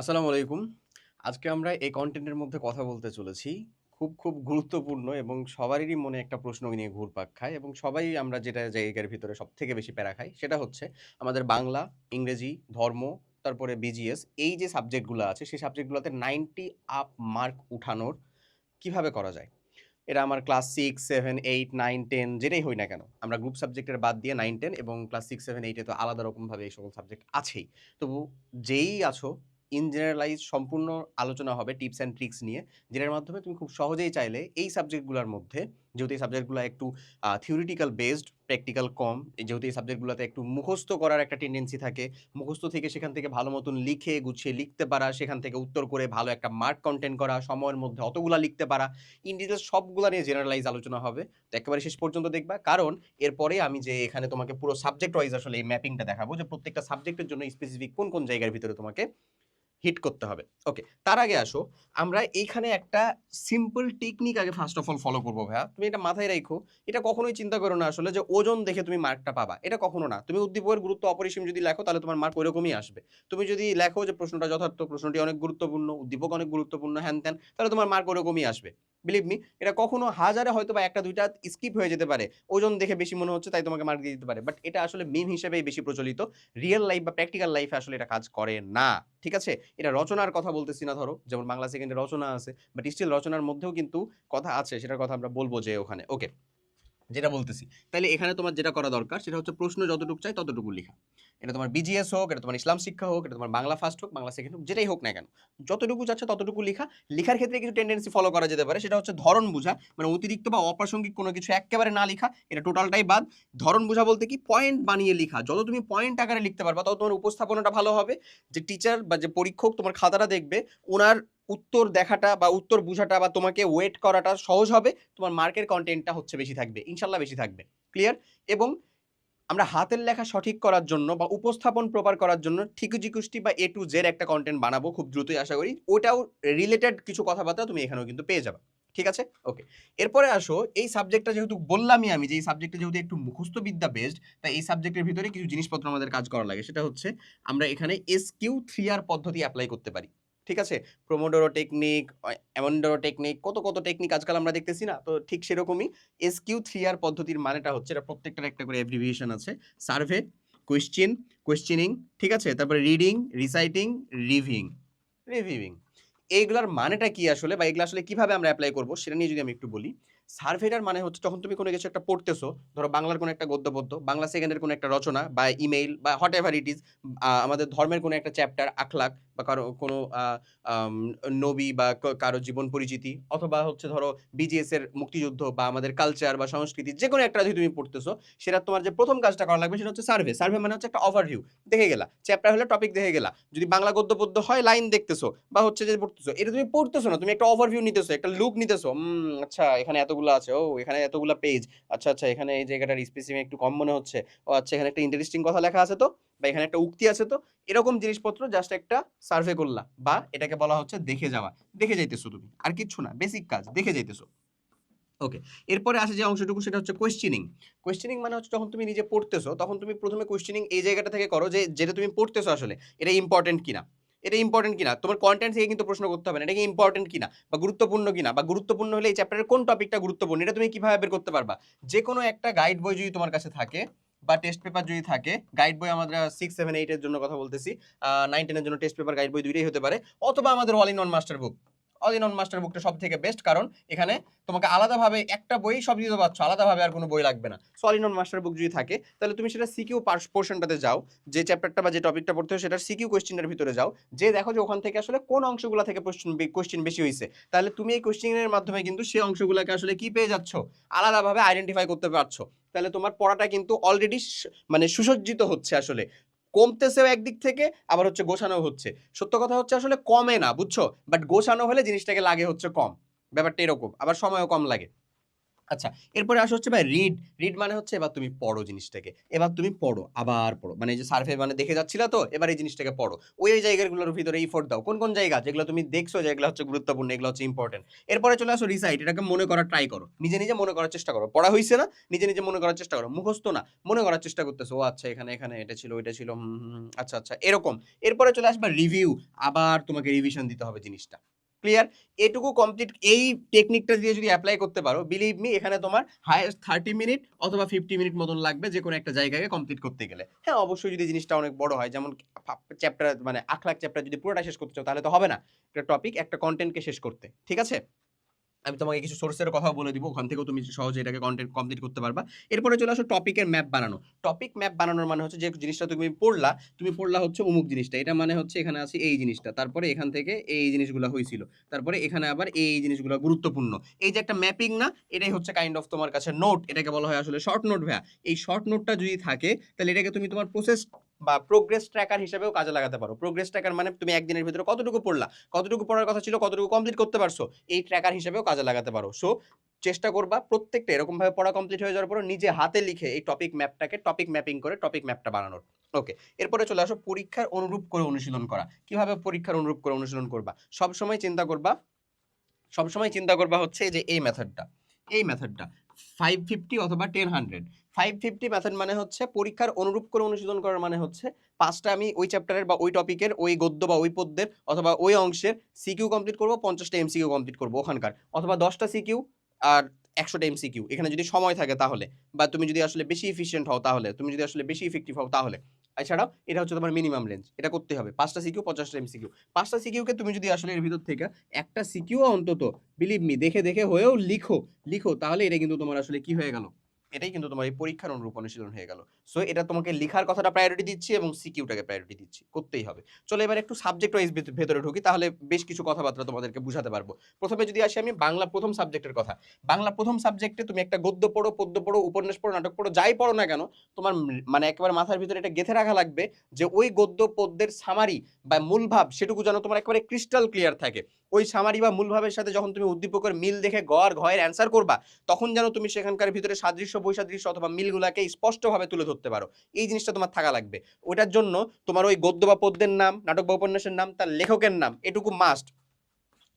আসসালামু আলাইকুম। আজকে আমরা এই কন্টেন্টের মধ্যে কথা বলতে চলেছি। খুব, খুব গুরুত্বপূর্ণ এবং সবারই মনে একটা প্রশ্ন নিয়ে ঘুরপাক খায় এবং সবাই আমরা যেটা জায়গার ভিতরে সব থেকে বেশি প্যারা খাই, সেটা হচ্ছে আমাদের বাংলা, ইংরেজি, ধর্ম, তারপরে বিজিএস এই যে সাবজেক্টগুলো আছে, সেই সাবজেক্টগুলোতে 90 আপ মার্ক উঠানোর কীভাবে করা যায়? এটা আমার ক্লাস 6, 7, 8, 9, 10 যেটাই হই না কেন। আমরা গ্রুপ সাবজেক্টের বাদ দিয়ে 9, 10 এবং ক্লাস সিক্স সেভেন এইটে তো আলাদা রকমভাবে এই সকল সাবজেক্ট আছেই। তবু যেই আছো ইন জেনারেলাইজ সম্পূর্ণ আলোচনা হবে টিপস অ্যান্ড ট্রিক্স নিয়ে, যেটার মাধ্যমে তুমি খুব সহজেই চাইলে এই সাবজেক্টগুলোর মধ্যে যেহেতু এই সাবজেক্টগুলো একটু থিওরিটিক্যাল বেসড, প্র্যাকটিক্যাল কম। যেহেতু এই সাবজেক্টগুলোতে একটু মুখস্থ করার একটা টেন্ডেন্সি থাকে। মুখস্থ থেকে সেখান থেকে ভালো মতন লিখে গুছিয়ে লিখতে পারা, সেখান থেকে উত্তর করে ভালো একটা মার্ক কনটেন্ট করা, সময়ের মধ্যে অতগুলা লিখতে পারা। ইন ডিটেইলস সবগুলা নিয়ে জেনারেলাইজ আলোচনা হবে। তো একেবারে শেষ পর্যন্ত দেখবা। কারণ এরপরে আমি যে এখানে তোমাকে পুরো সাবজেক্ট ওয়াইজ আসলে এই ম্যাপিংটা দেখাবো যে প্রত্যেকটা সাবজেক্টের জন্য স্পেসিফিক কোন, কোন জায়গার ভিতরে তোমাকে হিট করতে হবে। ওকে, তার আগে আসো আমরা এইখানে একটা সিম্পল টেকনিক আগে ফার্স্ট অফ অল ফলো করব ভাইয়া। তুমি এটা মাথায় রাখো এটা কখনোই চিন্তা করো না আসলে যে ওজন দেখে তুমি মার্কটা পাবা। এটা কখনো না। তুমি উদ্দীপকের গুরুত্ব অপরিসীম যদি লেখো তাহলে তোমার মার্ক ওইরকমই আসবে। তুমি যদি লেখো যে প্রশ্নটা যথার্থ, প্রশ্নটি অনেক গুরুত্বপূর্ণ, উদ্দীপক অনেক গুরুত্বপূর্ণ হ্যান-ত্যান তাহলে তোমার মার্ক ওরকমই আসবে। বিলিভ মি এটা কখনো হাজারে হয়তো বা একটা, দুইটা স্কিপ হয়ে যেতে পারে। ওজন দেখে বেশি মনে হচ্ছে, তাই তোমাকে মার্ক দিয়ে দিতে পারে। বাট এটা আসলে মিম হিসেবেই বেশি প্রচলিত। রিয়েল লাইফ বা প্র্যাকটিক্যাল লাইফে আসলে এটা কাজ করে না। ঠিক আছে? এটা রচনার কথা বলতেছি না, ধরো। যেমন বাংলা সেকেন্ডে রচনা আছে। বাট স্টিল রচনার মধ্যেও কিন্তু কথা আছে। সেটার কথা আমরা বলব যে ওখানে। ওকে। যেটা বলতেছি। তাহলে এখানে তোমার যেটা করা দরকার সেটা হচ্ছে প্রশ্ন যতটুকু চাই ততটুকু লিখা। এটা তোমার বিজিএস হোক, এটা তোমার ইসলাম শিক্ষা হোক, এটা তোমার বাংলা ফার্স্ট হোক, বাংলা সেকেন্ড হোক, যেটাই হোক না কেন। যতটুকু চাচ্ছ ততটুকু লিখা। লিখার ক্ষেত্রে কিছু টেনডেন্সি ফলো করা যেতে পারে। সেটা হচ্ছে ধরন বোঝা মানে অতিরিক্ত বা অপ্রাসঙ্গিক কোনো কিছু একেবারে না লিখা। এটা টোটালটাই বাদ। ধরন বোঝা বলতে কি পয়েন্ট বানিয়ে লিখা। যত তুমি পয়েন্ট আকারে লিখতে পারবা তত তোমার উপস্থাপনাটা ভালো হবে। যে টিচার বা যে পরীক্ষক তোমার খাতাটা দেখবে উনার উত্তর দেখাটা বা উত্তর বুঝাটা বা তোমাকে ওয়েট করাটা সহজ হবে। তোমার মার্কের কন্টেন্টটা হচ্ছে বেশি থাকবে। ইনশাল্লাহ বেশি থাকবে। ক্লিয়ার? এবং আমরা হাতের লেখা সঠিক করার জন্য বা উপস্থাপন প্রপার করার জন্য ঠিকুজি-কুষ্টি বা এ টু জের একটা কন্টেন্ট বানাবো খুব দ্রুতই আশা করি। ওটাও রিলেটেড কিছু কথাবার্তা তুমি এখানেও কিন্তু পেয়ে যাবে ঠিক আছে? ওকে। এরপরে আসো, এই সাবজেক্টটা যেহেতু বললামই আমি যে এই সাবজেক্টটা যেহেতু একটু মুখস্থ বিদ্যা বেসড তাই এই সাবজেক্টের ভিতরে কিছু জিনিসপত্র আমাদের কাজ করা লাগে। সেটা হচ্ছে আমরা এখানে এসকিউ 3R পদ্ধতি অ্যাপ্লাই করতে পারি। ঠিক আছে? প্রোমোডোরো টেকনিক, অ্যামন্ডোরো টেকনিক কত, কত টেকনিক আজকাল আমরা দেখতেছি না? তো ঠিক সেরকমই এসকিউ 3R পদ্ধতির মানেটা হচ্ছে এটা প্রত্যেকটার একটা করে অ্যাব্রিভিয়েশন আছে। সার্ভে, কোয়েশ্চেন, কোয়েশ্চেনিং, ঠিক আছে? তারপরে রিডিং, রিসাইটিং, রিভিং, রিভিউইং। এইগুলার মানেটা কি আসলে বা এগুলো আসলে কীভাবে আমরা অ্যাপ্লাই করব সেটা নিয়ে যদি আমি একটু বলি। সার্ভেটার মানে হচ্ছে যখন তুমি কোনো কিছু একটা পড়তেছো, ধরো বাংলার কোনো একটা গদ্য-পদ্য, বাংলা সেকেন্ডের কোনো একটা রচনা বা ইমেইল বা হোয়াটএভার ইট ইস আমাদের ধর্মের কোনো একটা চ্যাপ্টার, আখলাক বা কারও কোনো নবী বা কারও জীবন পরিচিতি অথবা হচ্ছে ধরো বিজিএস এর মুক্তিযুদ্ধ বা আমাদের কালচার বা সংস্কৃতি যে কোনো একটা যদি তুমি পড়তেছো, সেটা তোমার যে প্রথম কাজটা করা লাগবে সেটা হচ্ছে সার্ভে। সার্ভে মানে হচ্ছে একটা ওভারভিউ। দেখে গেলা। চ্যাপ্টার হলে টপিক দেখে গেলা। যদি বাংলা গদ্য-পদ্য হয় লাইন দেখতেছো বা হচ্ছে যে পড়তেছো। এটা তুমি পড়তেছো না। তুমি একটা ওভারভিউ নিতেছো, একটা লুক নিতেছো। আচ্ছা এখানে এতগুলা আছে। ও এখানে এতগুলা পেজ। আচ্ছা, আচ্ছা এখানে এই জায়গাটার স্পেসিফিক একটু কম মনে হচ্ছে। ও আচ্ছা এখানে একটা ইন্টারেস্টিং কথা লেখা আছে তো বা এখানে একটা উক্তি আছে তো। এরকম জিনিসপত্র জাস্ট একটা সার্ভে করলা বা এটাকে বলা হচ্ছে দেখে যাওয়া। দেখে যাইতেছো তুমি। আর কিচ্ছু না। বেসিক কাজ। দেখে যাইতেছো। ওকে। এরপরে আসে যে অংশটুকু সেটা হচ্ছে কোয়েশ্চেনিং। কোয়েশ্চেনিং মানে হচ্ছে যখন তুমি নিজে পড়তেছো তখন তুমি ১ম এ কোয়েশ্চেনিং এই জায়গাটা থেকে করো যে যেটা তুমি পড়তেছো আসলে এটা ইম্পোর্টেন্ট কিনা? এটা ইম্পর্টেন্ট কিনা? তোমার কন্টেন্ট থেকে কিন্তু প্রশ্ন করতে হবে না। এটা কি ইম্পর্টেন্ট কিনা? বা গুরুত্বপূর্ণ কিনা? বা গুরুত্বপূর্ণ হলে এই চ্যাপ্টারের কোন টপিকটা গুরুত্বপূর্ণ? এটা তুমি কীভাবে বের করতে পারবা? যে কোনো একটা গাইড বই যদি তোমার কাছে থাকে বা টেস্ট পেপার যদি থাকে, গাইড বই আমরা 6, 7, 8 এর জন্য কথা বলতেছি। নাইন টেনের জন্য টেস্ট পেপার, গাইড বই দুইটাই হতে পারে। অথবা আমাদের all in one master book. One master বুকটা সব থেকে বেস্ট কারণ এখানে তোমাকে আলাদাভাবে একটা বই সব দিতে পারছ। আলাদাভাবে আর কোনো বই লাগবে না। So all in one master book যদি থাকে, তাহলে তুমি সেটা সিকিউ পোরশনটাতে যাও। যে চ্যাপ্টারটা বা যে টপিকটা পড়তে হয় সেটার সিকিউ কোয়েশ্চেনের ভিতরে যাও। যে দেখো যে ওখান থেকে আসলে কোন অংশগুলো থেকে কোয়েশ্চেন বে কোয়েশ্চেন বেশি হয়েছে তাহলে তুমি এই কোয়েশ্চেনের মাধ্যমে কিন্তু সেই অংশগুলোকে আসলে কি পেয়ে যাচ্ছ? আলাদাভাবে আইডেন্টিফাই করতে পারছ। তাহলে তোমার পড়াটা কিন্তু অলরেডি মানে সুসজ্জিত হচ্ছে আসলে। কমতেছেও একদিক থেকে আবার হচ্ছে গোছানো হচ্ছে। সত্য কথা হচ্ছে আসলে কমে না, বুঝছ? বাট গোছানো হলে জিনিসটাকে লাগে হচ্ছে কম। ব্যাপারটা এরকম। আবার সময়ও কম লাগে। আচ্ছা এরপরে আসা হচ্ছে ভাই রিড রিড মানে হচ্ছে এবার তুমি পড়ো জিনিসটাকে। এবার তুমি পড়ো, আবার পড়ো। মানে যে সার্ভে মানে দেখে যাচ্ছিলা তো, এবার এই জিনিসটাকে পড়ো। ওই ওই জায়গাগুলোর ভিতরে ইফোর্ট দাও। কোন কোন জায়গা? যেগুলো তুমি দেখছ, যেগুলো হচ্ছে গুরুত্বপূর্ণ, এগুলো হচ্ছে ইম্পর্টেন্ট এরপরে চলে আসো রিসাইট এটাকে মনে করার ট্রাই করো। নিজে নিজে মনে করার চেষ্টা করো। পড়া হয়েছে না? নিজে নিজে মনে করার চেষ্টা করো। মুখস্থ না? মনে করার চেষ্টা করতেছো, ও আচ্ছা এখানে এখানে, এটা ছিল, ওইটা ছিল আচ্ছা আচ্ছা। এরকম। এরপরে চলে আসবে রিভিউ আবার তোমাকে রিভিশন দিতে হবে জিনিসটা। ক্লিয়ার এটুকু কমপ্লিট এই টেকনিকটা দিয়ে যদি অ্যাপ্লাই করতে পারো বিলিভ মি এখানে তোমার হায়েস্ট থার্টি মিনিট অথবা ফিফটি মিনিট মতন লাগবে যে কোনো একটা জায়গাকে কমপ্লিট করতে গেলে। হ্যাঁ অবশ্যই যদি জিনিসটা অনেক বড় হয়, যেমন চ্যাপ্টার মানে আখলাখ চ্যাপ্টার যদি পুরোটা শেষ করতে চাও, তাহলে তো হবে না। একটা টপিক একটা কন্টেন্টকে শেষ করতে, ঠিক আছে? আমি তোমাকে কিছু সোর্সের কথা বলে দিব, ওখান থেকেও তুমি সহজে এটাকে কন্টেন্ট কমপ্লিট করতে পারবা। এরপরে চলে আসো টপিকের ম্যাপ বানানো। টপিক ম্যাপ বানানোর মানে হচ্ছে যে জিনিসটা তুমি পড়লা তুমি পড়লা হচ্ছে অমুক জিনিসটা। এটা মানে হচ্ছে এখানে আছে এই জিনিসটা। তারপরে এখান থেকে এই জিনিসগুলো হয়েছিল তারপরে এখানে আবার এই জিনিসগুলো গুরুত্বপূর্ণ। এই যে একটা ম্যাপিং না, এটাই হচ্ছে কাইন্ড অফ তোমার কাছে নোট এটাকে বলা হয় আসলে শর্ট নোট ভ্যা এই শর্ট নোটটা যদি থাকে, তাহলে এটাকে তুমি তোমার প্রসেস বা প্রোগ্রেস ট্র্যাকার হিসেবেও কাজে লাগাতে পারো। প্রোগ্রেস ট্র্যাকার মানে তুমি একদিনের ভিতরে কতটুকু পড়লা, কতটুকু পড়ার কথা ছিল, কতটুকু কমপ্লিট করতে পারছ, এই ট্র্যাকার হিসেবেও কাজে লাগাতে পারো। সো চেষ্টা করবা প্রত্যেকটা এরকমভাবে পড়া কমপ্লিট হয়ে যাওয়ার পর নিজে হাতে লিখে এই টপিক ম্যাপটাকে টপিক ম্যাপিং করে টপিক ম্যাপটা বানানোর। ওকে এরপরে চলে আসো পরীক্ষার অনুরূপ করে অনুশীলন করা। কীভাবে পরীক্ষার অনুরূপ করে অনুশীলন করবা? সবসময় চিন্তা করবা, সবসময় চিন্তা করবা হচ্ছে যে এই মেথডটা এই মেথডটা ফাইভ ফিফটি অথবা ten hundred five fifty method মানে হচ্ছে পরীক্ষার অনুরূপ করে অনুশীলন করার মানে হচ্ছে পাঁচটা আমি ওই চ্যাপ্টারের বা ওই টপিকের ওই গদ্য বা ওই পদ্যের অথবা ওই অংশের সিকিউ কমপ্লিট করব, পঞ্চাশটা এমসিকিউ কমপ্লিট করব ওখানকার। অথবা দশটা সিকিউ আর একশোটা এমসিকিউ এখানে যদি সময় থাকে তাহলে বা তুমি যদি আসলে বেশি এফিসিয়েন্ট হও তাহলে, তুমি যদি আসলে বেশি ইফেক্টিভ হও তাহলে। এছাড়াও এটা হচ্ছে তোমার মিনিমাম রেঞ্জ এটা করতে হবে। পাঁচটা সিকিউ পঞ্চাশটা এমসিকিউ পাঁচটা সিকিউকে তুমি যদি আসলে এর ভিতর থেকে একটা সিকিউ অন্তত বিলিভ মি দেখে দেখে হয়েও লিখো লিখো, তাহলে এটা কিন্তু তোমার আসলে কি হয়ে গেল? এটাই কিন্তু তোমার এই পরীক্ষার অনুরূপ অনুশীলন হয়ে গেল। সো এটা তোমাকে লেখার কথাটা প্রায়োরিটি দিচ্ছি এবং সিকিউটাকে প্রায়োরিটি দিচ্ছি। করতেই হবে। চলো এবার একটু সাবজেক্ট ওয়াইজ ভেতরে ঢুকি, তাহলে বেশ কিছু কথাবার্তা তোমাদেরকে বুঝাতে পারব। প্রথমে যদি আসি আমি বাংলা প্রথম সাবজেক্টের কথা। বাংলা প্রথম সাবজেক্টে তুমি একটা গদ্য পড়ো, পদ্য পড়ো, উপন্যাস পড়ো, নাটক পড়ো, যাই পড়ো না কেন, তোমার মানে একেবারে মাথার ভিতরে এটা গেঁথে রাখা লাগবে যে ওই গদ্য, পদ্যের সামারি বা মূল ভাব সেটুকু যেন তোমার একেবারে ক্রিস্টাল ক্লিয়ার থাকে। ওই সামারি বা মূলভাবের সাথে যখন তুমি উদ্দীপকের মিল দেখে গড় ঘয়ের অ্যান্সার করবা, তখন যেন তুমি সেখানকার ভিতরে সাদৃশ্য বৈসাদৃশ্য অথবা মিলগুলাকে স্পষ্টভাবে তুলে ধরতে পারো। এই জিনিসটা তোমার থাকা লাগবে। ওটার জন্য তোমার ওই গদ্য বা পদ্যের নাম, নাটক বা উপন্যাসের নাম, তার লেখকের নাম, এটুকু মাস্ট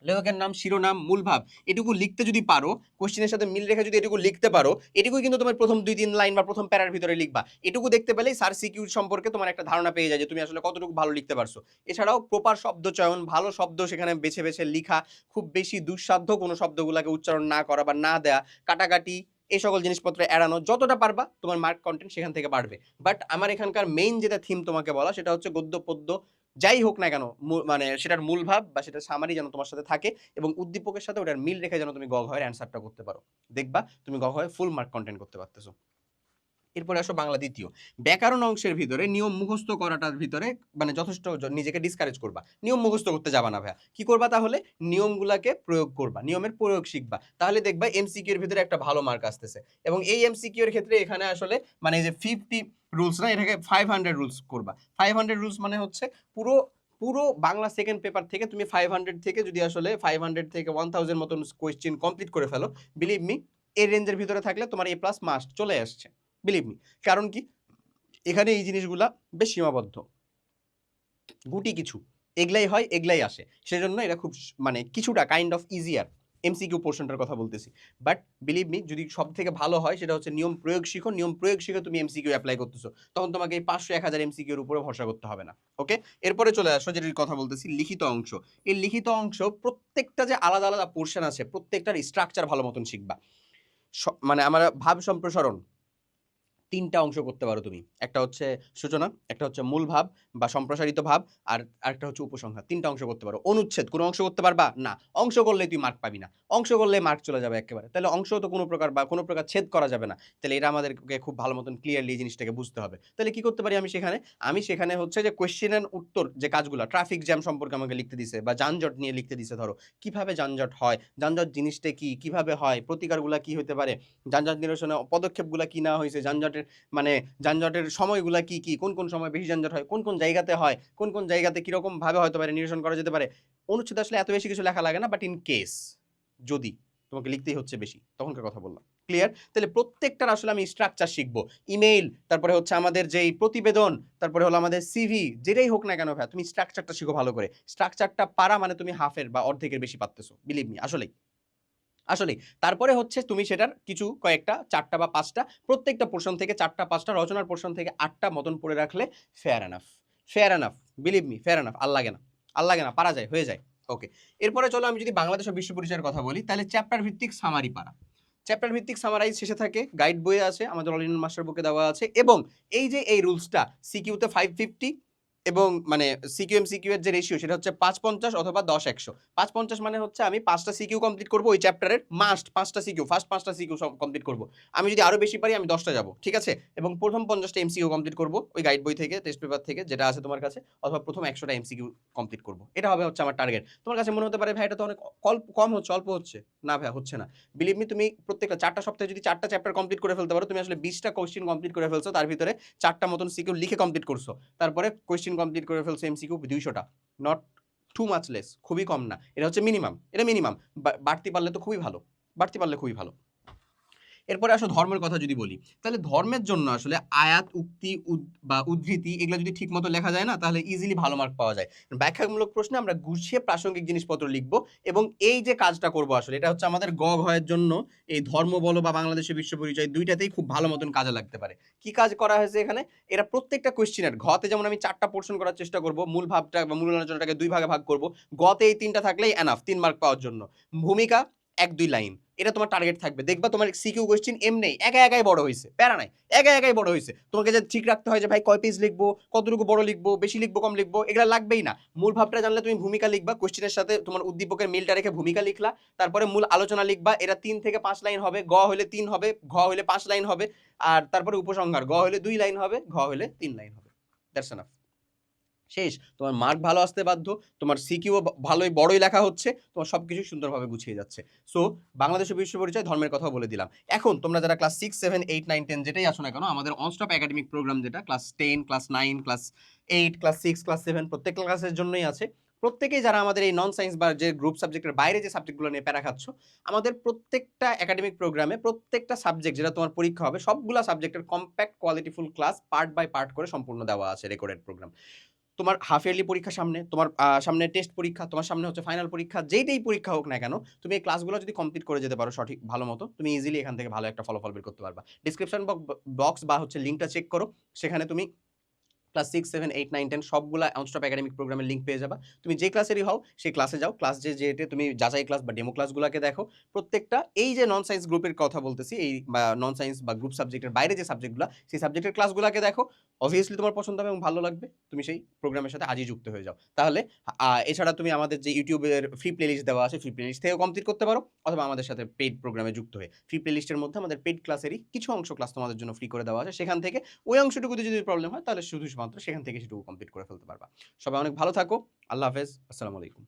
লেখকের নাম, শিরোনাম, মূল ভাব, এটুকু লিখতে যদি পারো কোশ্চেনের সাথে মিল রেখে যদি এটুকু লিখতে পারো এটুকু কিন্তু তোমার প্রথম দুই তিন লাইন বা প্রথম প্যারার ভিতরে লিখবা। এটুকু দেখতে পেলেই সার সিকিউর সম্পর্কে তোমার একটা ধারণা পেয়ে যায় যে তুমি আসলে কতটুকু ভালো লিখতে পারছ। এছাড়াও প্রপার শব্দ চয়ন, ভালো শব্দ সেখানে বেছে বেছে লিখা, খুব বেশি দুঃসাধ্য কোনো শব্দগুলোকে উচ্চারণ না করা বা না দেয়া, কাটাকাটি এই সকল জিনিসপত্র এড়ানো, যতটা পারবা তোমার মার্ক কন্টেন্ট সেখান থেকে বাড়বে। বাট আমার এখানকার মেইন যেটা থিম তোমাকে বলা, সেটা হচ্ছে গদ্য, পদ্য, যাই হোক না কেন মানে সেটার মূল ভাব বা সেটা সামারি যেন তোমার সাথে থাকে এবং উদ্দীপকের সাথে ওটার মিল রেখে যেন তুমি গ ঘয়ের অ্যান্সারটা করতে পারো। দেখবা, তুমি গ ঘয়ে ফুল মার্ক কন্টেন্ট করতে পারতেছো। এরপরে আসো বাংলা দ্বিতীয়। ব্যাকরণ অংশের ভিতরে নিয়ম মুখস্থ করাটার ভিতরে মানে যথেষ্ট নিজেকে ডিসকারেজ করবা। নিয়ম মুখস্থ করতে যাবা না ভাইয়া। কি করবা তাহলে? নিয়মগুলাকে প্রয়োগ করবা। নিয়মের প্রয়োগ শিখবা। তাহলে দেখবা এমসিকিউ এর ভিতরে একটা ভালো মার্ক আসতেছে। এবং এই এমসিকিউ এর ক্ষেত্রে এখানে আসলে মানে যে ফিফটি রুলস না, এটাকে ফাইভ হান্ড্রেড রুলস করবা। ফাইভ হান্ড্রেড রুলস মানে হচ্ছে পুরো পুরো বাংলা সেকেন্ড পেপার থেকে তুমি ফাইভ হান্ড্রেড থেকে যদি আসলে ফাইভ হান্ড্রেড থেকে ওয়ান থাউজেন্ড মতন কোয়েশ্চেন কমপ্লিট করে ফেলো বিলিভ মি এই রেঞ্জের ভিতরে থাকলে তোমার এ প্লাস মাস্ট চলে আসছে। বিলিভ মি কারণ কি? এখানে এই জিনিসগুলা বেশ সীমাবদ্ধ। গুটি কিছু। এগলাই হয়, এগলাই আসে। সেজন্য এটা খুব মানে কিছুটা কাইন্ড অফ ইজিয়ার এমসিকিউ পোর্শনটার কথা বলতেছি। বাট বিলিভ মি যদি সব থেকে ভালো হয়, সেটা হচ্ছে নিয়ম প্রয়োগ শিখো। নিয়ম প্রয়োগ শিখে তুমি এমসিকিউ অ্যাপ্লাই করতেছো। তখন তোমাকে এই পাঁচশো, এক হাজার এমসিকিউর উপরে ভরসা করতে হবে না। ওকে এরপরে চলে আসো যেটির কথা বলতেছি, লিখিত অংশ। এই লিখিত অংশ প্রত্যেকটা যে আলাদা আলাদা পোর্শন আছে, প্রত্যেকটার স্ট্রাকচার ভালো মতন শিখবা। মানে আমার ভাব সম্প্রসারণ তিনটা অংশ করতে পারো তুমি। একটা হচ্ছে সূচনা, একটা হচ্ছে মূল ভাব বা সম্প্রসারিত ভাব, আর আরেকটা হচ্ছে উপসংহার। তিনটা অংশ করতে পারো। অনুচ্ছেদ, কোনো অংশ করতে পারবা? না। অংশ করলে তুই মার্ক পাবি না। অংশ করলে মার্ক চলে যাবে একেবারে। তাহলে অংশ তো কোনো প্রকার বা কোনো প্রকার ছেদ করা যাবে না। তাহলে এটা আমাদেরকে খুব ভালো মতন ক্লিয়ারলি জিনিসটাকে বুঝতে হবে। তাহলে কি করতে পারি আমি সেখানে? আমি সেখানে হচ্ছে যে কোয়েশ্চেন অ্যান্ড উত্তর যে কাজগুলো ট্রাফিক জ্যাম সম্পর্কে আমাকে লিখতে দিছে বা যানজট নিয়ে লিখতে দিছে ধরো। কীভাবে যানজট হয়? যানজট জিনিসটা কি? কীভাবে হয়? প্রতিকারগুলো কি হতে পারে? যানজট নিরসনে পদক্ষেপগুলো কি না হয়েছে? যানজটের মানে যানজটের সময়গুলো কি কি? কোন কোন সময় বেশি যানজট হয়? কোন কোন জায়গাতে হয়? কোন কোন জায়গাতে কীরকম ভাবে হতে পারে নিরসন করা যেতে পারে? অনুচ্ছেদ আসলে এত বেশি কিছু লেখা লাগে না বাট ইন কেস যদি তোমাকে লিখতেই হচ্ছে বেশি, তখনকার কথা বললাম। ক্লিয়ার তাহলে প্রত্যেকটার আসলে আমি স্ট্রাকচার শিখব। ইমেইল তারপরে হচ্ছে আমাদের যেই প্রতিবেদন, তারপরে হলো আমাদের সিভি যেটাই হোক না কেন ভাই, তুমি স্ট্রাকচারটা শিখো ভালো করে। স্ট্রাকচারটা পারা মানে তুমি হাফের বা অর্ধেকের বেশি পারতেছো বিলিভ মি আসলেই। আসলেই, তারপরে হচ্ছে তুমি সেটার কিছু কয়েকটা, চারটা বা পাঁচটা, প্রত্যেকটা পোর্শন থেকে চারটা, পাঁচটা, রচনার পোর্শন থেকে আটটা মতন পড়ে রাখলে fair enough fair enough believe me fair enough আর লাগে না, আর না, পারা যায়, হয়ে যায় ওকে এরপরে চলো আমি যদি বাংলাদেশ ও বিশ্ব পরিচয়ের কথা বলি, তাহলে চ্যাপ্টার ভিত্তিক সামারি পারা। চ্যাপ্টার ভিত্তিক সামারাইজ শেষে থাকে গাইড বইয়ে আছে, আমাদের অল ইন্ডিয়ান মাস্টার বুকে দেওয়া আছে, এবং এই যে এই রুলসটা সিকিউতে ফাইভ ফিফটি এবং মানে সিকিউ এম সিকিউ এর যে রেশিও সেটা হচ্ছে পাঁচ পঞ্চাশ অথবা দশ একশো। পাঁচ পঞ্চাশ মানে হচ্ছে আমি পাঁচটা সিকিউ কমপ্লিট করব ওই চ্যাপ্টারের মাস্ট পাঁচটা সিকিউ ফার্স্ট পাঁচটা সিকিউ কমপ্লিট করব। আমি যদি আরও বেশি পারি আমি দশটা যাব, ঠিক আছে? এবং প্রথম পঞ্চাশটা এমসিকিউ কমপ্লিট করব ওই গাইড বই থেকে টেস্ট পেপার থেকে, যেটা আছে তোমার কাছে, অথবা প্রথম একশোটা এমসিকিউ কমপ্লিট করব। এটা হবে হচ্ছে আমার টার্গেট তোমার কাছে মনে হতে পারে, ভাই, এটা তো অনেক কম হচ্ছে, অল্প হচ্ছে। না, ভাই, হচ্ছে না। বিলিভ মি তুমি প্রত্যেকটা চারটা সপ্তাহে যদি চারটা চ্যাপ্টার কমপ্লিট করে ফেলতে পারো, তুমি আসলে বিশটা কোশ্চেন কমপ্লিট করে ফেলছো, তার ভিতরে চারটা মতন সিকিউ লিখে কমপ্লিট করছ। তারপরে কোশ্চেন কমপ্লিট করে ফেলছে এমসিকিউ দুইশোটা নট টু মাচ লেস খুবই কম না। এটা হচ্ছে মিনিমাম এটা মিনিমাম বাড়তি পারলে তো খুবই ভালো, বাড়তি পারলে খুবই ভালো। এরপরে আসো ধর্মের কথা যদি বলি, তাহলে ধর্মের জন্য আসলে আয়াত, উক্তি বা উদ্ধৃতি এগুলো যদি ঠিক মতো লেখা যায় না, তাহলে ইজিলি ভালো মার্ক পাওয়া যায়। ব্যাখ্যামূলক প্রশ্নে আমরা গুছিয়ে প্রাসঙ্গিক জিনিসপত্র লিখব এবং এই যে কাজটা করব আসলে, এটা হচ্ছে আমাদের গ ঘয়ের জন্য এই ধর্ম বলো বা বাংলাদেশের বিশ্ব পরিচয় দুইটাতেই খুব ভালো মতন কাজে লাগতে পারে। কি কাজ করা হয়েছে এখানে? এরা প্রত্যেকটা কোয়েশ্চেনের ঘতে যেমন আমি চারটা পোর্শন করার চেষ্টা করব, মূল ভাবটা বা মূল আলোচনাটাকে দুই ভাগে ভাগ করব, গতে এই তিনটা থাকলেই এনাফ তিন মার্ক পাওয়ার জন্য। ভূমিকা, এক দুই লাইন এটা তোমার টার্গেট থাকবে। দেখবা তোমার সিকিউ কোয়েশ্চেন এমনি একা একাই বড় হয়েছে প্যারা নাই একা একাই বড় হয়েছে তোমাকে যে ঠিক রাখতে হয় যে, ভাই, কয় পেজ লিখব, কতটুকু বড় লিখব, বেশি লিখব, কম লিখব? এগুলো লাগবেই না। মূল ভাবটা জানলে তুমি ভূমিকা লিখবা কোশ্চেনের সাথে তোমার উদ্দীপকের মিলটা রেখে ভূমিকা লিখলা। তারপরে মূল আলোচনা লিখবা এটা তিন থেকে পাঁচ লাইন হবে, গ হলে তিন হবে, ঘ হলে পাঁচ লাইন হবে, আর তারপরে উপসংহার, গ হলে দুই লাইন হবে, ঘ হলে তিন লাইন হবে। দ্যাটস এনাফ শেষ। তোমার মার্ক ভালো আসতে বাধ্য, তোমার সিকিউ ভালোই, বড়ই লেখা হচ্ছে, তোমার সব কিছু সুন্দরভাবে গুছিয়ে যাচ্ছে। সো বাংলাদেশের বিশ্ব পরিচয় ধর্মের কথা বলে দিলাম। এখন তোমরা যারা class six seven eight nine ten যেটাই আসো না কেন, আমাদের অনস্টপ একাডেমিক প্রোগ্রাম যেটা class ten class nine class eight class six class seven প্রত্যেক ক্লাসের জন্যই আছে। প্রত্যেকেই যারা আমাদের এই নন সায়েন্স বা যে গ্রুপ সাবজেক্টের বাইরে যে সাবজেক্টগুলো নিয়ে প্যারা খাচ্ছ, আমাদের প্রত্যেকটা একাডেমিক প্রোগ্রামে প্রত্যেকটা সাবজেক্ট যেটা তোমার পরীক্ষা হবে, সবগুলা সাবজেক্টের compact qualityful class part by part করে সম্পূর্ণ দেওয়া আছে রেকর্ডেড প্রোগ্রাম তোমার হাফ ইয়ারলি পরীক্ষা সামনে, তোমার সামনে টেস্ট পরীক্ষা, তোমার সামনে হচ্ছে ফাইনাল পরীক্ষা, যেইটাই পরীক্ষা হোক না কেন, তুমি এই ক্লাসগুলো যদি কমপ্লিট করে যেতে পারো সঠিক, ভালো মতো, তুমি ইজিলি এখান থেকে ভালো একটা ফলাফল বের করতে পারবা। ডিসক্রিপশন বক্স বা হচ্ছে লিঙ্কটা চেক করো, সেখানে তুমি class six seven eight nine ten সবগুলা অনস্টপ একাডেমিক প্রোগ্রামের লিঙ্ক পেয়ে যাবা। তুমি যে ক্লাসেরই হও, সেই ক্লাসে যাও। ক্লাস যে যেটে তুমি যাচাই ক্লাস বা ডেমো ক্লাসগুলোকে দেখো, প্রত্যেকটা এই যে নন সায়েন্স গ্রুপের কথা বলতেছি, এই নন সায়েন্স বা গ্রুপ সাবজেক্টের বাইরে যে সাবজেক্টগুলো সেই সাবজেক্টের ক্লাসগুলোকে দেখো। অবভিয়াসলি তোমার পছন্দ হবে এবং ভালো লাগবে। তুমি সেই প্রোগ্রামের সাথে আজই যুক্ত হয়ে যাও। তাহলে এছাড়া তুমি আমাদের যে ইউটিউবের ফ্রি প্লেলিস্ট দেওয়া আছে ফ্রি প্লেলিস্ট থেকেও কমপ্লিট করতে পারো, অথবা আমাদের সাথে পেইড প্রোগ্রামে যুক্ত হয়ে। ফ্রি প্লেলিস্টের মধ্যে আমাদের পেইড ক্লাসেরই কিছু অংশ ক্লাস তোমাদের জন্য ফ্রি করে দেওয়া আছে। সেখান থেকে ওই অংশটুকুতে যদি প্রবলেম হয়, তাহলে শুধু মাত্র সেখান থেকে সেটুকু কমপ্লিট করে ফেলতে পারবা। সবাই অনেক ভালো থাকো। আল্লাহ হাফেজ। আসসালামু আলাইকুম।